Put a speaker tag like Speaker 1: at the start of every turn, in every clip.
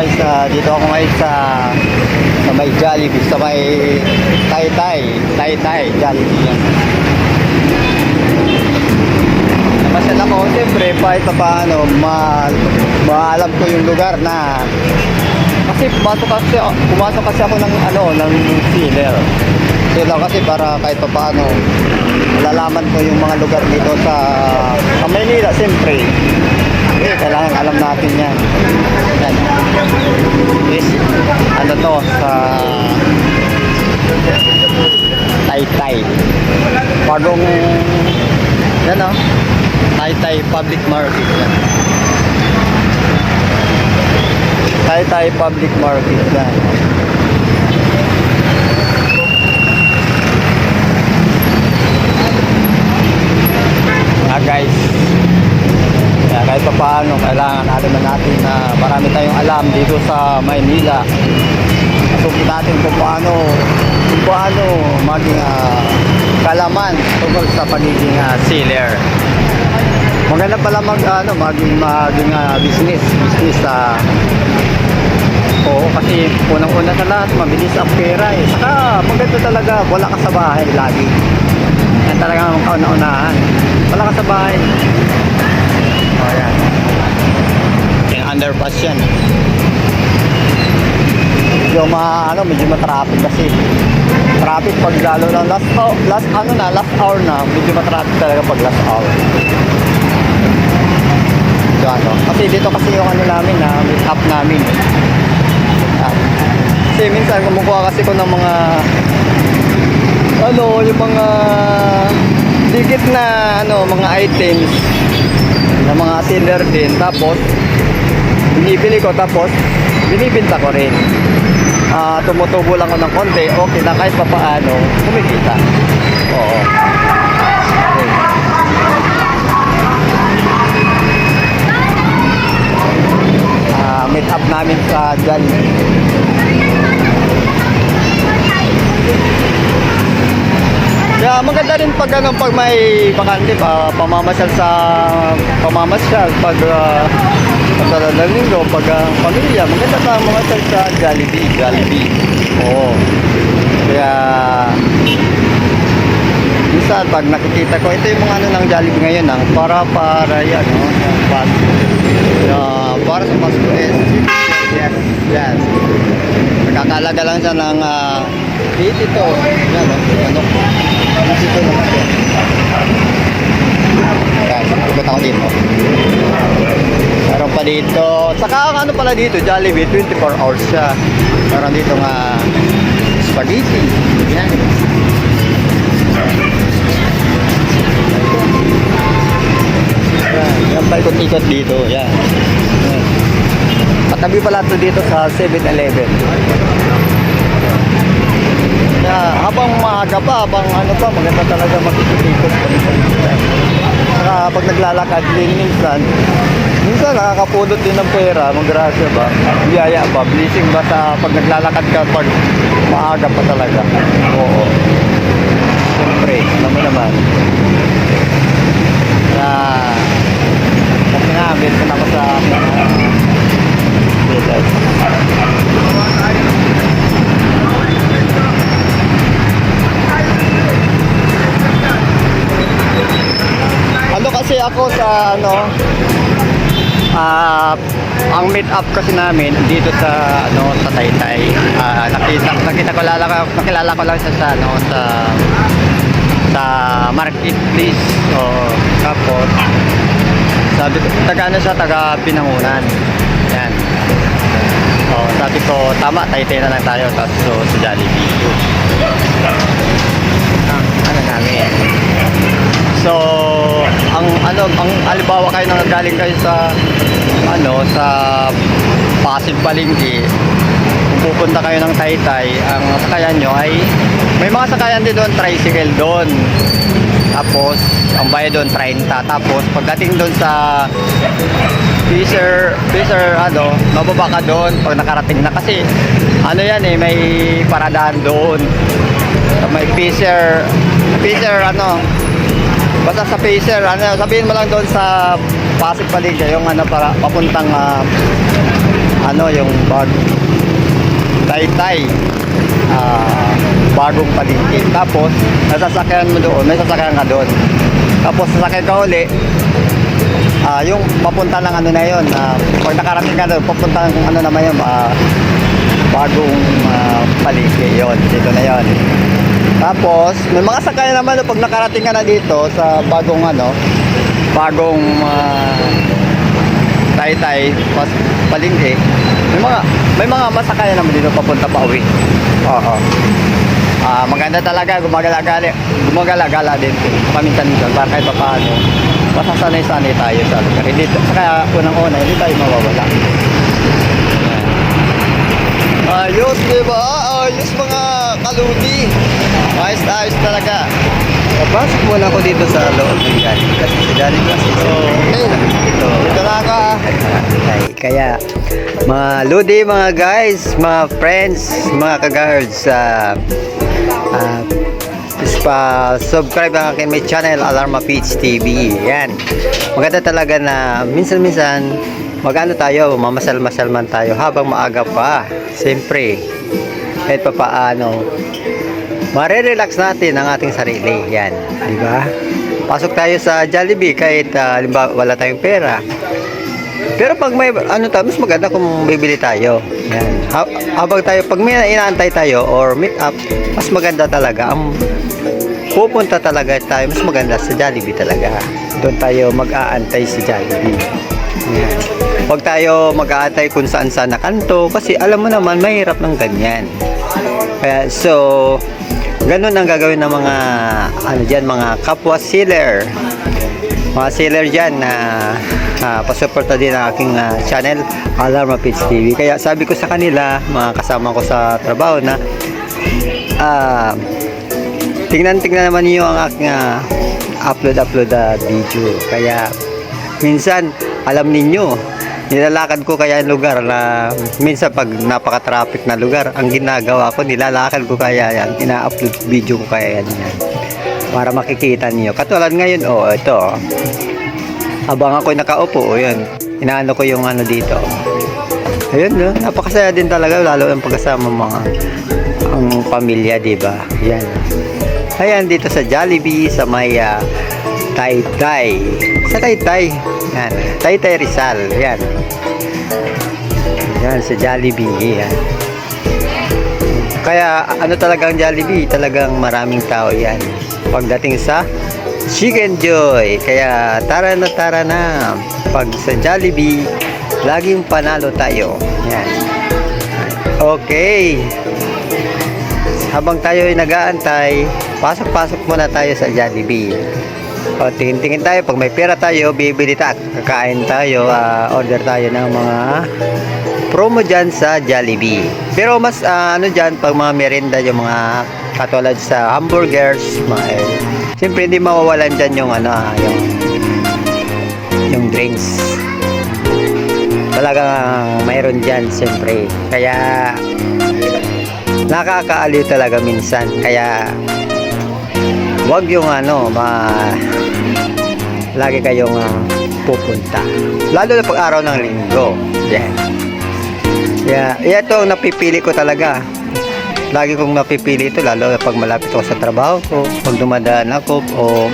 Speaker 1: guys, Ah, dito ako ngayon sa sa may Jollibee, sa may Taytay, Taytay, Jollibee yan. Namasyal ako, siyempre, kahit pa paano, ma, maalam ko yung lugar na kasi pumasok kasi, pumasok kasi ako ng ano, ng sealer. Sealer kasi para kahit pa paano, malalaman ko yung mga lugar dito sa, sa Maynila, siyempre. Eh, kailangan alam natin yan. Yan. Is, ano to, sa Taytay. Bagong, yan o, Taytay Public Market yan. Taytay Public Market yan. Ah guys, kaya kahit pa paano, kailangan alam na natin na marami tayong alam dito sa Maynila. Tungkol natin kung paano, kung paano maging ah, kalaman tungkol sa pagiging uh, sealer. Maganda pala mag, ano, maging, maging ah, business, business sa Oo, kasi unang-una sa lahat, mabilis ang pera eh. Saka maganda talaga, wala ka sa bahay lagi. Yan talaga ang kauna-unahan. Wala ka sa bahay. Underpass yan. Medyo ma, ano, medyo matraffic kasi. Traffic pag lalo na last, hour, last, ano na, last hour na, medyo matraffic talaga pag last hour. So, ano, kasi dito kasi yung ano namin na meet up namin. Ah. Kasi minsan kumukuha kasi ko ng mga ano, yung mga dikit na ano, mga items na mga seller din tapos binibili ko tapos binibinta ko rin. Ah, tumutubo lang ako ng konti, okay na kahit pa paano, kumikita. Oo. Okay. Ah, meet up namin sa Jollibee. Kaya maganda rin pag ano, pag may bakante pa, pamamasyal sa pamamasyal pag uh, sa dalang linggo, pag uh, pamilya, maganda sa mamasyal sa Jollibee, Jollibee. Oo. Kaya minsan pag nakikita ko, ito yung mga ano ng Jollibee ngayon, ang para para yan, no? Yung pag, uh, para sa Pasko is yes, yan. Nagkakalaga lang siya ng uh, 82. Yan, no? Ano? 82 naman siya. Yan, ikot ako dito. Meron pa dito. Saka ano pala dito, Jollibee, 24 hours siya. Meron dito nga spaghetti. Yan. Yan, yan pa ikot-ikot dito. Yan. Katabi pala ito dito sa 7-Eleven. Kaya habang maaga pa, habang ano pa, maganda talaga dito. Saka pag naglalakad din minsan, minsan nakakapulot din ng pera, magrasya ba, biyaya ba, blessing ba sa pag naglalakad ka pag maaga pa talaga. Oo. Siyempre, alam mo naman. Na, kasi nga, ako ako sa ano ah ang meet up kasi namin dito sa ano sa Taytay. Ah nakita nakita ko lala nakilala ko lang siya sa ano sa sa marketplace. So tapos sabi ko taga ano siya taga Pinangunan. Yan. Oh, sabi ko tama Taytay na lang tayo tapos so, sa Jollibee. Ah, ano namin. So, ang ano, ang alibawa kayo nang galing kayo sa ano, sa Pasig Palengke, pupunta kayo ng Taytay, ang sakayan nyo ay may mga sakayan din doon, tricycle doon. Tapos, ang bayad doon 30. Tapos, pagdating doon sa Fisher, Fisher, ano, mababa ka doon pag nakarating na. Kasi, ano yan eh, may paradaan doon. May Fisher, Fisher, ano, Basta sa Pacer, ano, sabihin mo lang doon sa Pasig Paligya, yung ano para papuntang ah, ano, yung bag Taytay. Ah, bagong palengke. Tapos, nasasakyan mo doon, may sasakyan ka doon. Tapos, sasakyan ka uli, ah, yung papunta ng ano na yun, ah, pag nakarating ka doon, papunta ng ano naman yun, ah, bagong uh, palengke yun, dito na yun. Tapos, may mga sakay naman no, pag nakarating ka na dito sa bagong ano, bagong uh, taytay, pas palengke, may mga may mga masakay naman dito papunta pa uwi. Oo. Ah, maganda talaga gumagala-gala, gumagala-gala din paminsan-minsan para kahit pa paano masasanay-sanay tayo sa lugar. Hindi, saka unang-una, hindi tayo mawawala. Ayos, di ba? Ayos mga kaludi. Ayos na ayos talaga.
Speaker 2: Papasok muna ako dito sa loob ng Jollibee kasi sa Jollibee kasi
Speaker 1: So, okay lang.
Speaker 2: ito.
Speaker 1: Ito na ka.
Speaker 2: Ay, kaya mga lodi, mga guys, mga friends, mga ka-guards, uh, uh, pa-subscribe ang akin may channel Alarma Peach TV. Yan. Maganda talaga na minsan-minsan magano tayo, mamasal-masal man tayo habang maaga pa. Siyempre, kahit pa paano, Mare-relax natin ang ating sarili. Yan, di ba? Pasok tayo sa Jollibee kahit uh, halimbawa wala tayong pera. Pero pag may ano tayo, mas maganda kung bibili tayo. Yan. Ha- habang tayo pag may inaantay tayo or meet up, mas maganda talaga ang pupunta talaga tayo, mas maganda sa Jollibee talaga. Doon tayo mag-aantay sa Jollibee. Yan. Huwag tayo mag-aantay kung saan saan na kanto kasi alam mo naman mahirap ng ganyan. Kaya so ganun ang gagawin ng mga ano diyan mga kapwa sealer. Mga sealer diyan na uh, pasuporta din ang aking ah, channel Alarma Pitch TV. Kaya sabi ko sa kanila, mga kasama ko sa trabaho na ah tingnan-tingnan naman niyo ang aking ah, upload-upload na video. Kaya minsan alam ninyo nilalakad ko kaya yung lugar na minsan pag napaka-traffic na lugar ang ginagawa ko nilalakad ko kaya yan. Ina-upload video ko kaya yan, yan. Para makikita niyo. Katulad ngayon oh ito. Habang ako nakaupo oh yan inaano ko yung ano dito. Ayun no? Napakasaya din talaga lalo yung pagkasama mga ang pamilya di ba? Yan. Ayan dito sa Jollibee sa may ah, Taytay. Sa Taytay. Yan. Taytay Rizal. Yan. Yan sa Jollibee. Yan. Kaya ano talagang Jollibee? Talagang maraming tao yan. Pagdating sa Chicken Joy. Kaya tara na tara na. Pag sa Jollibee laging panalo tayo. Yan. Okay. Habang tayo ay nag-aantay pasok-pasok muna tayo sa Jollibee o tingin-tingin tayo. Pag may pera tayo bibili tayo kakain tayo ah, order tayo ng mga promo dyan sa Jollibee. Pero mas ah, ano dyan pag mga merenda yung mga katulad sa hamburgers mga eh, siyempre hindi mawawalan dyan yung ano ah, yung yung drinks. Talagang mayroon dyan siyempre. Kaya nakakaaliw talaga minsan. Kaya wag yung ano ma lagi kayong ah, pupunta. Lalo na pag araw ng linggo. Yan. Yeah, ito ang napipili ko talaga. Lagi kong napipili ito lalo pag malapit ako sa trabaho ko pag dumadaan ako o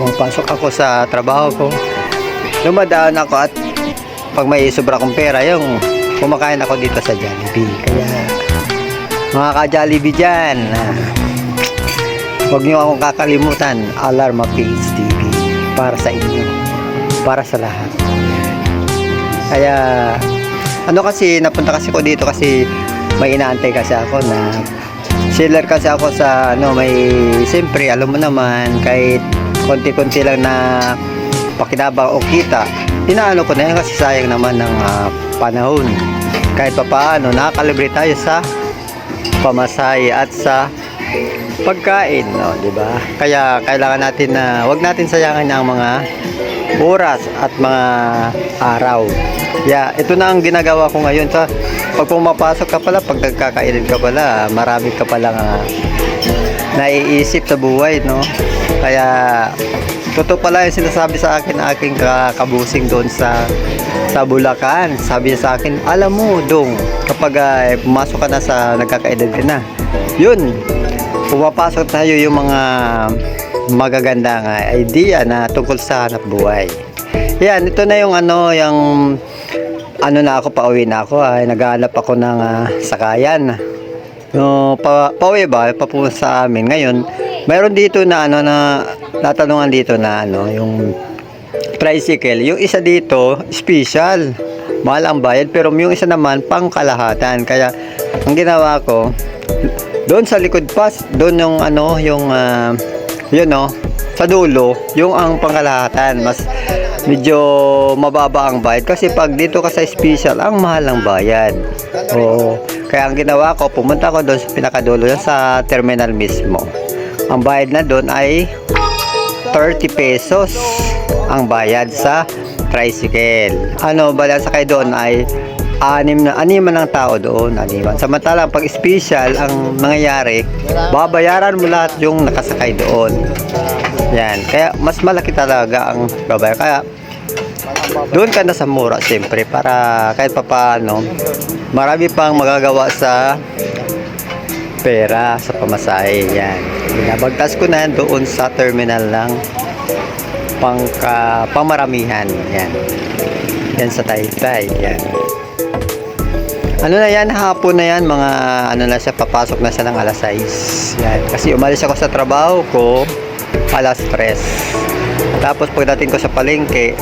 Speaker 2: pumapasok ako sa trabaho ko. Dumadaan ako at pag may sobra kong pera yung kumakain ako dito sa Jollibee. Kaya mga ka-Jollibee dyan ah, huwag nyo akong kakalimutan. Alarma Page TV para sa inyo. Para sa lahat. Kaya ano kasi napunta kasi ko dito kasi may inaantay kasi ako na seller kasi ako sa ano may siyempre alam mo naman kahit konti-konti lang na pakinabang o kita inaano ko na yan kasi sayang naman ng ah, panahon. Kahit pa paano nakakalibre tayo sa pamasahe at sa pagkain, no, 'di ba? Kaya kailangan natin na wag natin sayangin ang mga oras at mga araw. Yeah, ito na ang ginagawa ko ngayon sa pag pumapasok ka pala, pag nagkakainin ka pala, marami ka palang ah, naiisip sa buhay, no? Kaya totoo pala yung sinasabi sa akin ng aking ka- kabusing doon sa sa Bulacan. Sabi niya sa akin, alam mo, Dong, kapag ah, pumasok ka na sa nagkakaedad ka na, yun, pumapasok tayo yung mga magagandang ah, idea na tungkol sa hanap buhay. Yan, ito na yung ano, yung ano na ako, pauwi na ako, ay naghahanap ako ng ah, sakayan. No, pa, pauwi ba, papunta sa amin. Ngayon, mayroon dito na ano na natanungan dito na ano, yung tricycle. Yung isa dito, special. Mahal ang bayad, pero yung isa naman, pangkalahatan. Kaya, ang ginawa ko, doon sa likod pa, doon yung ano, yung, ah, yun no, sa dulo, yung ang pangkalahatan. Mas, medyo mababa ang bayad. Kasi pag dito ka sa special, ang mahal ang bayad. Oo. Kaya ang ginawa ko, pumunta ko doon sa pinakadulo, yan sa terminal mismo. Ang bayad na doon ay 30 pesos ang bayad sa tricycle. Ano, bala sa kayo doon ay anim na animan ng tao doon, animan. Samantalang pag special ang nangyayari, babayaran mo lahat yung nakasakay doon. Yan. Kaya mas malaki talaga ang babayar. Kaya doon ka na sa mura siyempre para kahit papaano marami pang magagawa sa pera sa pamasahe yan binabagtas ko na doon sa terminal ng pangka, pamaramihan yan yan sa Taytay yan ano na yan hapon na yan mga ano na siya papasok na siya ng alas 6 yan kasi umalis ako sa trabaho ko alas 3 tapos pagdating ko sa palengke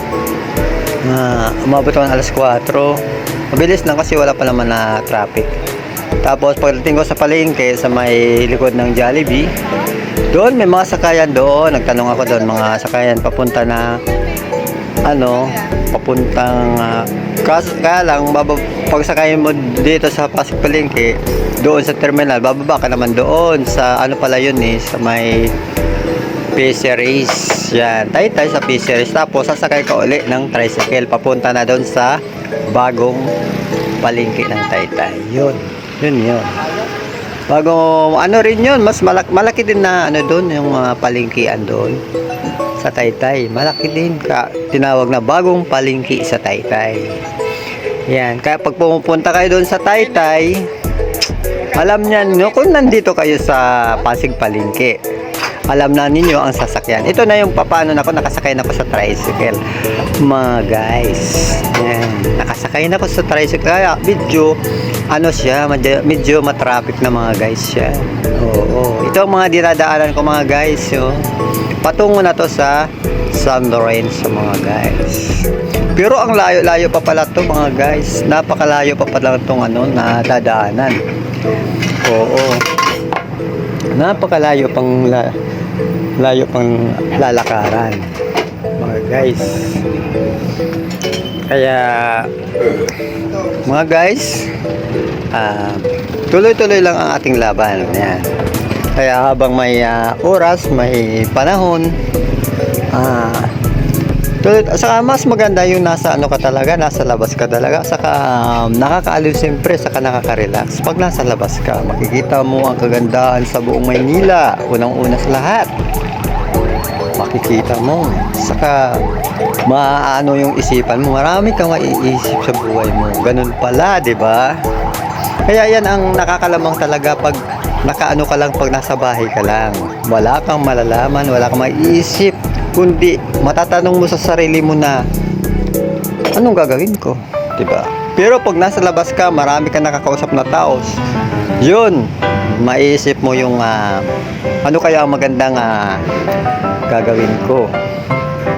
Speaker 2: Ah, umabot ako ng alas 4. Mabilis lang kasi wala pa naman na traffic. Tapos pagdating ko sa palengke sa may likod ng Jollibee, doon may mga sakayan doon. Nagtanong ako doon mga sakayan papunta na ano, papuntang uh, kaya lang babab, pag sakayin mo dito sa Pasig Palengke, doon sa terminal, bababa ka naman doon sa ano pala yun eh, sa may fisheries. Yan, tay-tay sa fisheries. Tapos, sasakay ka uli ng tricycle. Papunta na doon sa bagong palengke ng taytay. Yun. Yun yun. Bago, ano rin yun, mas malaki, malaki din na ano doon, yung uh, palengkean doon sa taytay. Malaki din ka, tinawag na bagong palengke sa taytay. Yan, kaya pag pumupunta kayo doon sa taytay, alam niyan nyo kung nandito kayo sa Pasig Palengke alam na ninyo ang sasakyan. Ito na yung papaano na ako, nakasakay na ako sa tricycle. Mga guys, yan. Nakasakay na ako sa tricycle. Kaya medyo, ano siya, medyo, medyo matraffic na mga guys siya. Oo, Ito ang mga dinadaanan ko mga guys. Yo. Patungo na to sa San Lorenzo mga guys. Pero ang layo-layo pa pala to mga guys. Napakalayo pa pala itong ano, na dadaanan. Oo. Napakalayo pang la, layo pang lalakaran mga guys kaya mga guys ah, tuloy-tuloy lang ang ating laban yan kaya habang may ah, oras may panahon ah, tuloy, saka mas maganda yung nasa ano ka talaga nasa labas ka talaga saka um, nakakaaliw siyempre saka nakaka-relax. Pag nasa labas ka makikita mo ang kagandahan sa buong Maynila. Unang-una sa lahat makikita mo. Saka maaano yung isipan mo. Marami kang maiisip sa buhay mo. Ganun pala di ba? Kaya yan ang nakakalamang talaga pag nakaano ka lang pag nasa bahay ka lang. Wala kang malalaman wala kang maiisip kundi matatanong mo sa sarili mo na anong gagawin ko? Di ba pero pag nasa labas ka marami kang nakakausap na tao yun maiisip mo yung ah, ano kaya ang magandang ah, gagawin ko?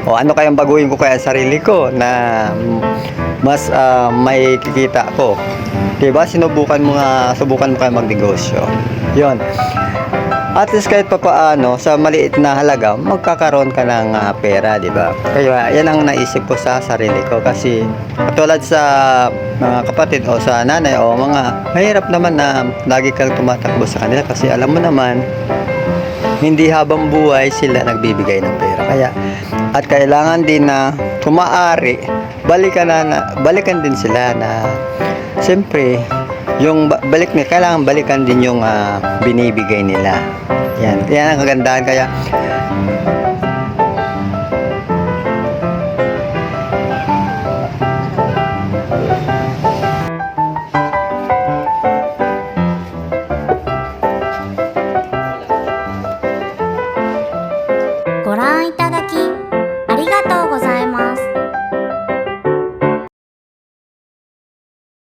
Speaker 2: O ano kayang baguhin ko kaya sa sarili ko na mas ah, may kikita ko 'di ba sinubukan mo nga subukan mo kaya magnegosyo. 'yon at least kahit pa paano sa maliit na halaga magkakaroon ka ng ah, pera 'di ba kaya yan ang naisip ko sa sarili ko kasi katulad sa mga kapatid o sa nanay o mga mahirap naman na lagi kang tumatakbo sa kanila kasi alam mo naman hindi habang buhay sila nagbibigay ng pera. Kaya at kailangan din na kumaari balikan na, na balikan din sila na siyempre yung ba- balik ni kailangan balikan din yung ah, binibigay nila. Yan. Yan ang kagandahan kaya